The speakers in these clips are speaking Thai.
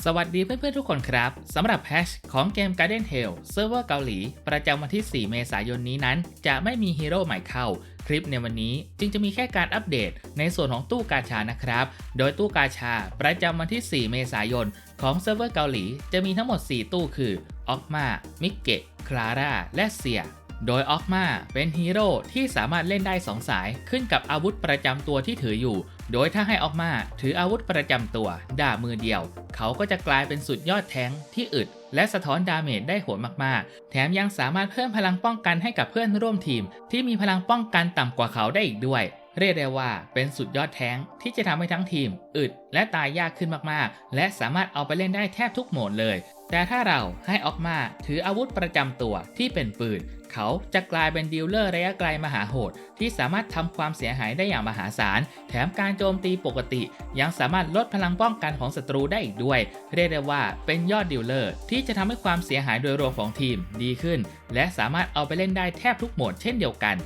สวัสดีเพื่อนๆทุกคนครับ สำหรับแพชของเกม Garden Tale เซิร์ฟเวอร์เกาหลี ประจำวันที่ 4 เมษายนนี้นั้น จะไม่มีฮีโร่ใหม่เข้า คลิปในวันนี้จึงจะมีแค่การอัปเดตในส่วนของตู้กาชานะครับ โดยตู้กาชา ประจำวันที่ 4 เมษายน ของเซิร์ฟเวอร์เกาหลี จะมีทั้งหมด 4 ตู้คือออกมามิกเกะคลาร่าและเซีย โดยออกมาเป็นฮีโร่ที่สามารถเล่นได้ 2 สายขึ้นกับอาวุธประจำตัวที่ถืออยู่ โดยถ้าให้ออกมาถืออาวุธประจำตัวดาบมือเดียว เขาก็จะกลายเป็นสุดยอดแท้งที่อึด และสะท้อนดาเมจได้โหดมากๆ แถมยังสามารถเพิ่มพลังป้องกันให้กับเพื่อนร่วมทีม ที่มีพลังป้องกันต่ำกว่าเขาได้อีกด้วย เรียกได้ว่าเป็นสุดยอดแท้งที่จะทำให้ทั้งทีม อึดและตายยากขึ้นมากๆ และสามารถเอาไปเล่นได้แทบทุกโหมดเลย แต่ถ้าเราให้ออกมาถืออาวุธประจำตัวที่เป็นปืน เขาจะกลายเป็นดีลเลอร์ระยะไกลมหาโหด ที่สามารถทำความเสียหายได้อย่างมหาศาล แถมการโจมตีปกติ ยังสามารถลดพลังป้องกันของศัตรูได้อีกด้วย เรียกได้ว่าเป็นยอดดีลเลอร์ที่จะทำให้ความเสียหายโดยรวมของทีมดีขึ้น และสามารถเอาไปเล่นได้แทบทุกโหมดเช่นเดียวกัน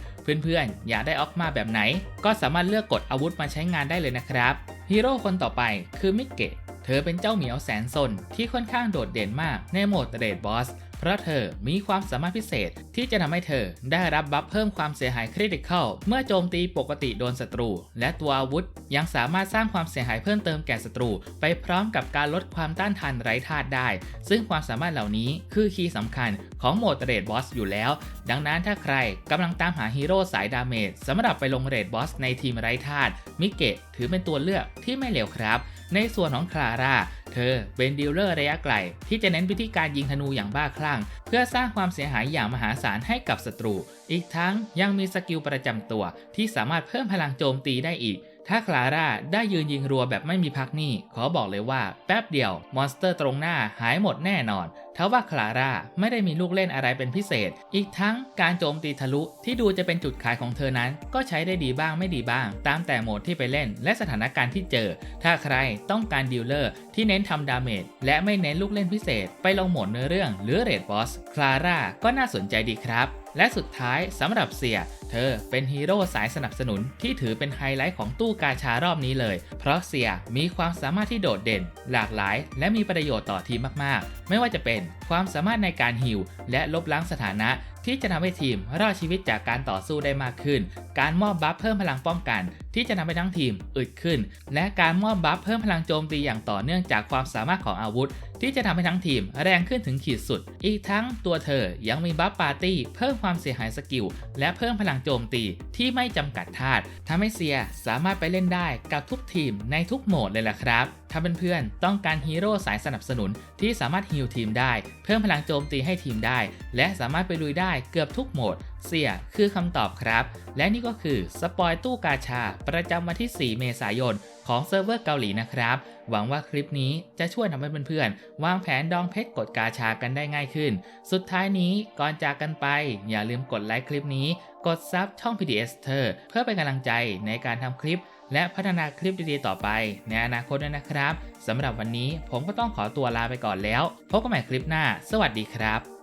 เพื่อนๆ อยากได้ออกมาแบบไหน ก็สามารถเลือกกดอาวุธมาใช้งานได้เลยนะครับฮีโร่คนต่อไปคือมิกเกะเธอเป็นเจ้าเหมียวแสนสนที่ค่อนข้างโดดเด่นมากในโหมดเรดบอส เพราะเธอมีความสามารถพิเศษที่จะทำให้เธอได้รับบัฟเพิ่มความเสียหายคริติคอลเมื่อโจมตีปกติโดนศัตรู และตัวอาวุธยังสามารถสร้างความเสียหายเพิ่มเติมแก่ศัตรู ไปพร้อมกับการลดความต้านทานไร้ธาตุได้ ซึ่งความสามารถเหล่านี้คือคีย์สำคัญของโหมดเรดบอสอยู่แล้ว ดังนั้นถ้าใครกำลังตามหาฮีโร่สายดาเมจสำหรับไปลงเรดบอสในทีมไร้ธาตุมิเกะถือเป็นตัวเลือกที่ไม่เลวครับ ในส่วนของคลาร่า เธอเป็นดีลเลอร์ระยะไกล ที่จะเน้นวิธีการยิงธนูอย่างบ้าคลั่ง เพื่อสร้างความเสียหายอย่างมหาศาลให้กับศัตรู อีกทั้งยังมีสกิลประจำตัวที่สามารถเพิ่มพลังโจมตีได้อีก ถ้าคลาร่าได้ยืนยิงรัวแบบไม่มีพักนี่ ขอบอกเลยว่า แป๊บเดียว มอนสเตอร์ตรงหน้าหายหมดแน่นอนทว่าคลาร่าไม่ได้มีลูกเล่นอะไรเป็นพิเศษ อีกทั้งการโจมตีทะลุที่ดูจะเป็นจุดขายของเธอนั้น ก็ใช้ได้ดีบ้างไม่ดีบ้าง ตามแต่โหมดที่ไปเล่น และสถานการณ์ที่เจอ ถ้าใครต้องการดีลเลอร์ที่เน้นทำดาเมจและไม่เน้นลูกเล่นพิเศษ ไปลงโหมดเนื้อเรื่อง หรือเรดบอสคลาร่าก็น่าสนใจดีครับ และสุดท้ายสำหรับเสีย เธอเป็นฮีโร่สายสนับสนุนที่ถือเป็นไฮไลท์ของตู้กาชารอบนี้เลย เพราะเสียมีความสามารถที่โดดเด่น หลากหลาย และมีประโยชน์ต่อทีมมาก ๆ ไม่ว่าจะเป็นความสามารถในการฮิวและลบล้างสถานะ ที่จะทำให้ทีมรอดชีวิตจากการต่อสู้ได้มากขึ้น การมอบบัฟเพิ่มพลังป้องกัน ที่จะทำให้ทั้งทีมอึดขึ้น และการมอบบัฟเพิ่มพลังโจมตีอย่างต่อเนื่องจากความสามารถของอาวุธ ที่จะทำให้ทั้งทีมแรงขึ้นถึงขีดสุด อีกทั้งตัวเธอยังมีบัฟปาร์ตี้เพิ่มความเสียหายสกิล และเพิ่มพลังโจมตีที่ไม่จำกัดธาตุทำให้เซียสามารถไปเล่นได้กับทุกทีมในทุกโหมดเลยล่ะครับถ้าเพื่อนๆต้องการฮีโร่สายสนับสนุนที่สามารถฮิลทีมได้ เพิ่มพลังโจมตีให้ทีมได้ และสามารถไปลุยได้เกือบทุกโหมด เสียคือคำตอบครับ และนี่ก็คือสปอยตู้กาชา ประจำวันที่ 4 เมษายน ของเซิร์ฟเวอร์เกาหลีนะครับ หวังว่าคลิปนี้จะช่วยทำให้เพื่อนๆ วางแผนดองเพชรกดกาชากันได้ง่ายขึ้น สุดท้ายนี้ก่อนจากกันไป อย่าลืมกดไลค์คลิปนี้ กดซับช่อง PDS เธอเพื่อเป็นกำลังใจในการทำคลิปและพัฒนาคลิปดีๆ ต่อไป ในอนาคตด้วยนะครับ สำหรับวันนี้ผมก็ต้องขอตัวลาไปก่อนแล้ว พบกันใหม่คลิปหน้า สวัสดีครับ